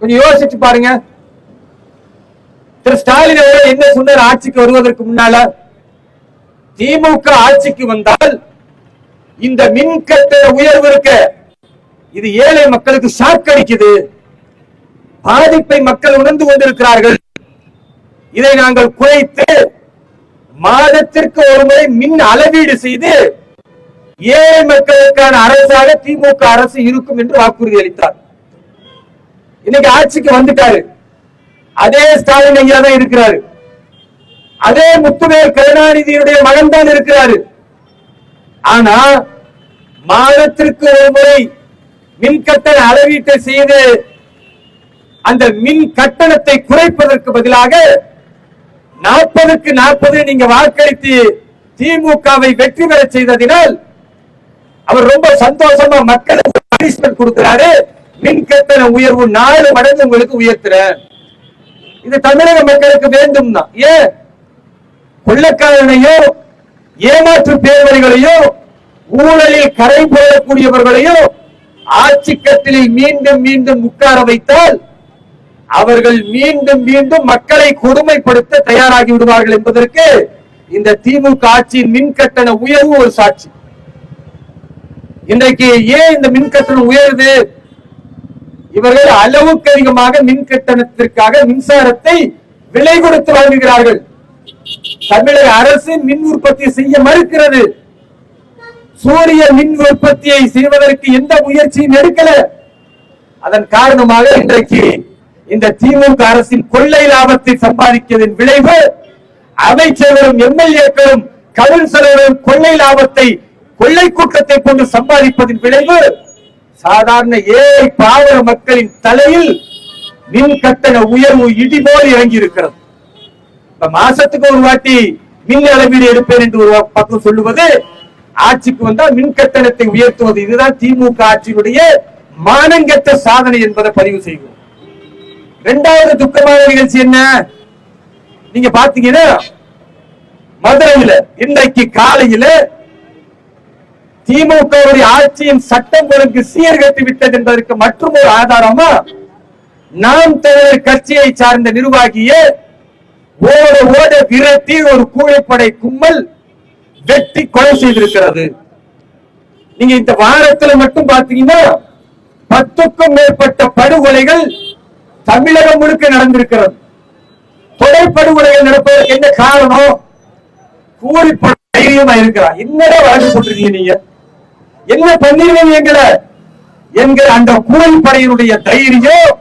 கொஞ்சம் யோசிச்சு பாருங்க. திரு ஸ்டாலின் அவர்கள் என்ன சொன்னார்? ஆட்சிக்கு வருவதற்கு முன்னால திமுக ஆட்சிக்கு வந்தால் இந்த மின் கட்டண உயர்வு இருக்க இது ஏழை மக்களுக்கு ஷாக் அடிக்குது. பாதிப்பை மக்கள் உணர்ந்து கொண்டிருக்கிறார்கள். இதை நாங்கள் குறைத்து மாதத்திற்கு ஒரு முறை மின் அளவீடு செய்து ஏழை மக்களுக்கான அரசாக திமுக அரசு இருக்கும் என்று வாக்குறுதி அளித்தார். இன்னைக்கு ஆட்சிக்கு வந்துட்டாரு. அதே ஸ்டாலின் ஐயா தான் இருக்கிறாரு. அதே முத்துவேல் கருணாநிதியுடைய மகன் தான் இருக்கிறாரு. ஆனா மாதத்திற்கு ஒரு முறை மின் கட்டண அளவீட்டை செய்து அந்த மின் கட்டணத்தை குறைப்பதற்கு பதிலாக நாற்பதுக்கு நாற்பது நீங்க வாக்களித்து திமுகவை வெற்றி பெற செய்ததினால் அவர் ரொம்ப சந்தோஷமா மக்களுக்கு பனிஷ்மெண்ட் கொடுக்கிறாரு. மின் கட்டண உயர்வு நாலு மடங்கு உங்களுக்கு உயர்த்துறேன் இது தமிழக மக்களுக்கு வேண்டும் தான் ஏன் கொள்ளக்காரனையோ ஏமாற்று பேர்வழிகளையோ ஊழலில் கரை போடக்கூடியவர்களையோ ஆட்சி கட்டிலில் மீண்டும் மீண்டும் உட்கார வைத்தால் அவர்கள் மீண்டும் மீண்டும் மக்களை கொடுமைப்படுத்த தயாராகி விடுவார்கள் என்பதற்கு இந்த திமுக ஆட்சியின் மின் கட்டண உயர்வு ஒரு சாட்சி. இன்றைக்கு ஏன் இந்த மின்கட்டணம் உயருது? இவர்கள் அளவுக்கு அதிகமாக மின் கட்டணத்திற்காக மின்சாரத்தை விலை கொடுத்து வாங்குகிறார்கள். தமிழக அரசு மின் உற்பத்தி செய்ய மறுக்கிறது. சூரிய மின் உற்பத்தியை செய்வதற்கு எந்த முயற்சியும் எடுக்கல. அதன் காரணமாக இன்றைக்கு இந்த திமுக அரசின் கொள்ளை லாபத்தை சம்பாதிக்கிறதின் விளைவு அமைச்சர்களும் எம்எல்ஏக்களும் கவுன்சிலரும் கொள்ளை லாபத்தை கொள்ளை கூட்டத்தை கொண்டு சம்பாதிப்பதின் விளைவு சாதாரண ஏழை பாவர மக்களின் தலையில் மின் கட்டண உயர்வு இடி போல் இறங்கி இருக்கிறது இப்ப மாசத்துக்கு ஒரு வாட்டி மின் அளவீடு எடுப்பேன் என்று ஒரு பக்கம் சொல்லுவது ஆட்சிக்கு வந்தால் மின் கட்டணத்தை உயர்த்துவது இதுதான் திமுக ஆட்சியினுடைய மானங்கெட்ட சாதனை என்பதை பதிவு செய்கிறோம் இரண்டாவது துக்கமான நிகழ்ச்சி என்ன? நீங்க பாத்தீங்கன்னா மதுரையில இன்றைக்கு காலையில திமுகவுடைய ஆட்சியின் சட்டம் ஒழுங்கு சீர்கட்டி விட்டது என்பதற்கு மற்றும் ஒரு ஆதாரமா நாம் தமிழர் கட்சியை சார்ந்த நிர்வாகியே ஓட ஓட விரட்டி ஒரு கூழைப்படை கும்பல் வெட்டி கொலை செய்திருக்கிறது. நீங்க இந்த வாரத்துல மட்டும் பாத்தீங்கன்னா பத்துக்கும் மேற்பட்ட படுகொலைகள் தமிழகம் முழுக்க நடந்திருக்கிறது. தொடர் படுகொலைகள் நடப்பதற்கு என்ன காரணம்? கூறி தைரியமா இருக்கிறான் என்னடா வழக்கு போட்டிருக்கீங்க நீங்க? என்ன பண்ணிருவீங்க எங்களை? என்கிற அந்த கூலிப்படையினுடைய தைரியம்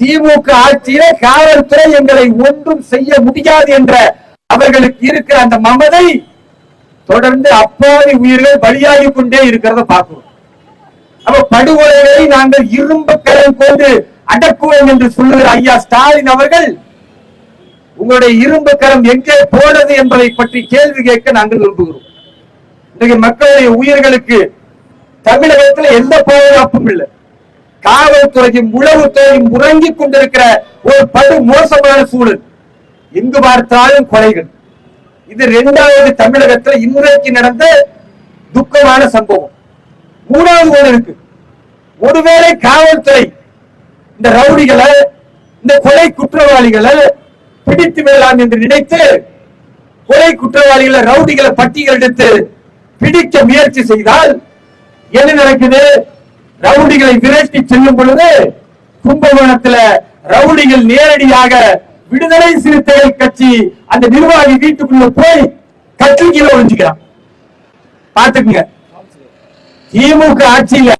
திமுக ஆட்சியில காவல்துறை எங்களை ஒன்றும் செய்ய முடியாது என்ற அவர்களுக்கு இருக்கிற அந்த மமதை தொடர்ந்து அப்பாவி உயிர்கள் பலியாகி கொண்டே இருக்கிறத பார்க்கிறோம். அப்ப படுகொலைகளை நாங்கள் இரும்பு கரம் கொண்டு அடக்குவோம் என்று சொல்லுகிற ஐயா ஸ்டாலின் அவர்கள் உங்களுடைய இரும்பு கரம் எங்கே போனது என்பதை பற்றி கேள்வி கேட்க நாங்கள் விரும்புகிறோம். இன்றைக்கு மக்களுடைய உயிர்களுக்கு தமிழகத்தில் எந்த பாதுகாப்பும் இல்லை. காவல்துறையும் உளவுத்துறையும் உறங்கிக் கொண்டிருக்கிற ஒரு படு மோசமான சூழல். எங்கு பார்த்தாலும் கொலைகள். இது இரண்டாவது தமிழகத்தில் இன்றைக்கு நடந்த துக்கமான சம்பவம். மூணாவது ஒன்று இருக்கு. ஒருவேளை காவல்துறை இந்த ரவுடிகளை இந்த கொலை குற்றவாளிகளை பிடித்து விடலாம் என்று நினைத்து கொலை குற்றவாளிகளை ரவுடிகளை பட்டியல் எடுத்து பிடிக்க முயற்சி செய்தால் என்ன நடக்குது? ரவுடிகளை விரட்டி செல்லும் பொழுது கும்பகோணத்துல ரவுடிகள் நேரடியாக விடுதலை சிறுத்தைகள் கட்சி அந்த நிர்வாகி வீட்டுக்குள்ள போய் கட்டில ஒழிஞ்சுக்கிறான் பாத்துக்குங்க திமுக ஆட்சியில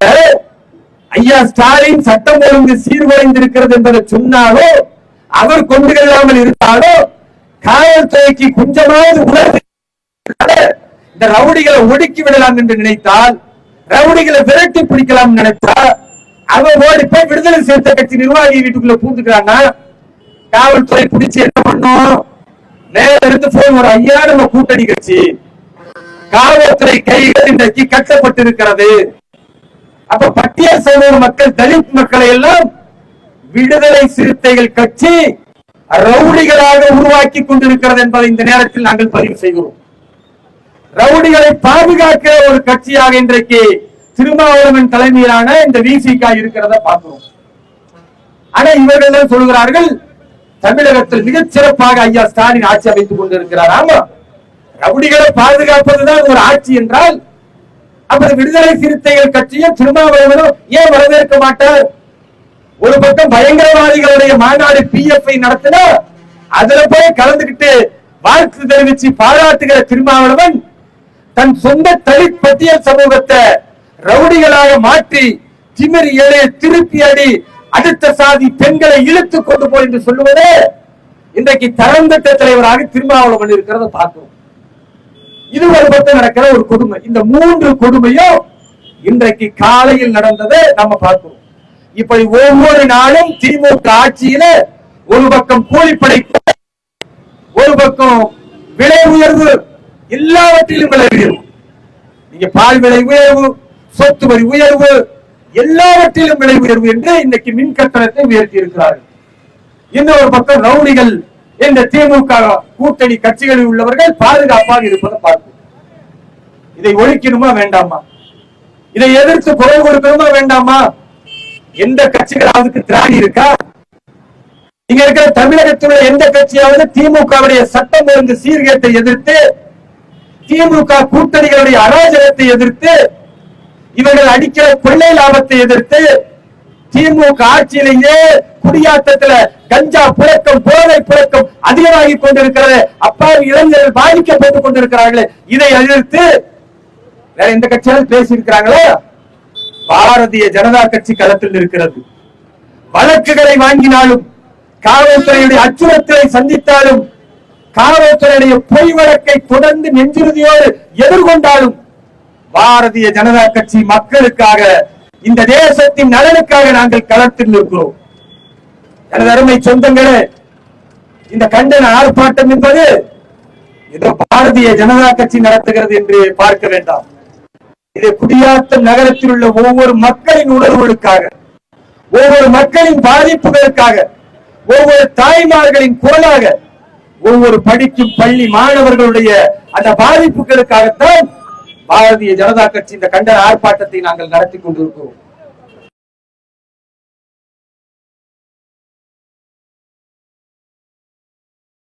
ஐயா ஸ்டாலின் சட்டம் ஒழுங்கு சீர்குலைந்திருக்கிறது என்பதை சொன்னாலோ அவர் கொண்டு கொள்ளாமல் இருந்தாலோ காவல்துறைக்கு கொஞ்சமாவது உணர்வு இந்த ரவுடிகளை ஒடுக்கி விடலாம் என்று நினைத்தால் ரவுடிகளை விரட்டி பிடிக்கலாம் நினைத்தா அவன் ஓடி போய் விடுதலை சிறுத்தை கட்சி நிர்வாகி வீட்டுக்குள்ள பூந்துக்கிறான்னா காவல்துறை பிடிச்சு என்ன பண்ணும்? நேர இருந்து போய் ஒரு ஐயா நம்ம கூட்டணி கட்சி காவல்துறை கைகள் இன்றைக்கு கட்டப்பட்டிருக்கிறது. அப்ப பட்டியல் சமூக மக்கள் தலித் மக்களை எல்லாம் விடுதலை சிறுத்தைகள் கட்சி ரவுடிகளாக உருவாக்கி கொண்டிருக்கிறது என்பதை இந்த நேரத்தில் நாங்கள் பதிவு செய்கிறோம். ரவுடிகளை பாதுகாக்க ஒரு கட்சியாக இன்றைக்கு திருமாவளவன் தலைமையிலான இந்த விசிகா இருக்கிறத பார்க்கிறோம். ஆனா இவர்கள் சொல்கிறார்கள் தமிழகத்தில் மிகச் சிறப்பாக ஐயா ஸ்டாலின் ஆட்சி அமைத்துக் கொண்டிருக்கிறார். ஆமா ரவுடிகளை பாதுகாப்பதுதான் ஒரு ஆட்சி என்றால் அப்புறம் விடுதலை சிறுத்தைகள் கட்சியும் திருமாவளவனும் ஏன் வரவேற்க மாட்டார்? ஒரு பக்கம் பயங்கரவாதிகளுடைய மாநாடு பிஎஃப் நடத்தினா அதுல போய் கலந்துகிட்டு வாழ்த்து தெரிவிச்சு பாராட்டுகிற திருமாவளவன் தன் சொந்த தலித் பட்டியல் சமூகத்தை ரவுடிகளாக மாற்றி திமிர் ஏழு திருப்பி அடி அடுத்த சாதி பெண்களை இழுத்து கொண்டு போய் என்று சொல்லுவதே இன்றைக்கு தரந்தட்ட தலைவராக திருமாவளவன் இருக்கிறத பார்க்கிறோம். இது ஒரு பக்கம் நடக்கிற ஒரு கொடுமை. இந்த மூன்று கொடுமையும் இன்றைக்கு காலையில் நடந்ததை நம்ம பார்க்கிறோம். இப்படி ஒவ்வொரு நாளும் திமுக ஆட்சியில ஒரு பக்கம் கூலிப்படை ஒரு பக்கம் விலை உயர்வு எல்லாவற்றிலும் விலை உயர்வு நீங்க பால் விலை உயர்வு சொத்து வரி உயர்வு எல்லாவற்றிலும் விலை உயர்வு என்று இன்னைக்கு மின் கட்டணத்தை உயர்த்தி இருக்கிறார்கள். இன்னொரு பக்கம் ரவுடிகள் இந்த திமுக கூட்டணி கட்சிகளில் உள்ளவர்கள் பாதுகாப்பாக இருப்பதை பார்க்கும் இதை ஒழிக்கணுமா வேண்டாமா? இதை எதிர்த்து குரல் கொடுக்கணுமா வேண்டாமா? எந்த கட்சிகளாவதுக்கு திராணி இருக்கா? இங்க இருக்கிற தமிழகத்தில் எந்த கட்சியாவது திமுகவுடைய சட்டம் ஒழுங்கு சீர்கேட்டை எதிர்த்து திமுக கூட்டணிகளுடைய அராஜகத்தை எதிர்த்து இவர்கள் அடிக்கிற கொள்ளை லாபத்தை எதிர்த்து திமுக ஆட்சியிலேயே குடியாத்தத்துல கஞ்சா புழக்கம் போதை புழக்கம் அதிகமாகி கொண்டிருக்கிறது. அப்பாவி இளைஞர்கள் பாதிக்கப்பட்டுக் கொண்டிருக்கிறார்களே. இதை எதிர்த்து வேற எந்த கட்சியாலும் பேசியிருக்கிறாங்களோ? பாரதிய ஜனதா கட்சி களத்தில் இருக்கிறது. வழக்குகளை வாங்கினாலும் காவல்துறையுடைய அச்சுறுத்தலை சந்தித்தாலும் காவல்துறையுடைய பொய் வழக்கை தொடர்ந்து நெஞ்சுறுதியோடு எதிர்கொண்டாலும் பாரதிய ஜனதா கட்சி மக்களுக்காக இந்த தேசத்தின் நலனுக்காக நாங்கள் களத்தில் இருக்கிறோம் எனது அருமை சொந்தங்களே இந்த கண்டன ஆர்ப்பாட்டம் என்பது ஏதோ பாரதிய ஜனதா கட்சி நடத்துகிறது என்று பார்க்க வேண்டாம். இது குடியாத்தம் நகரத்தில் உள்ள ஒவ்வொரு மக்களின் உணர்வுகளுக்காக ஒவ்வொரு மக்களின் பாதிப்புகளுக்காக ஒவ்வொரு தாய்மார்களின் குரலாக ஒவ்வொரு படிக்கும் பள்ளி மாணவர்களுடைய அந்த பாதிப்புகளுக்காகத்தான் பாரதிய ஜனதா கட்சி இந்த கண்டன ஆர்ப்பாட்டத்தை நாங்கள் நடத்தி கொண்டிருக்கிறோம்.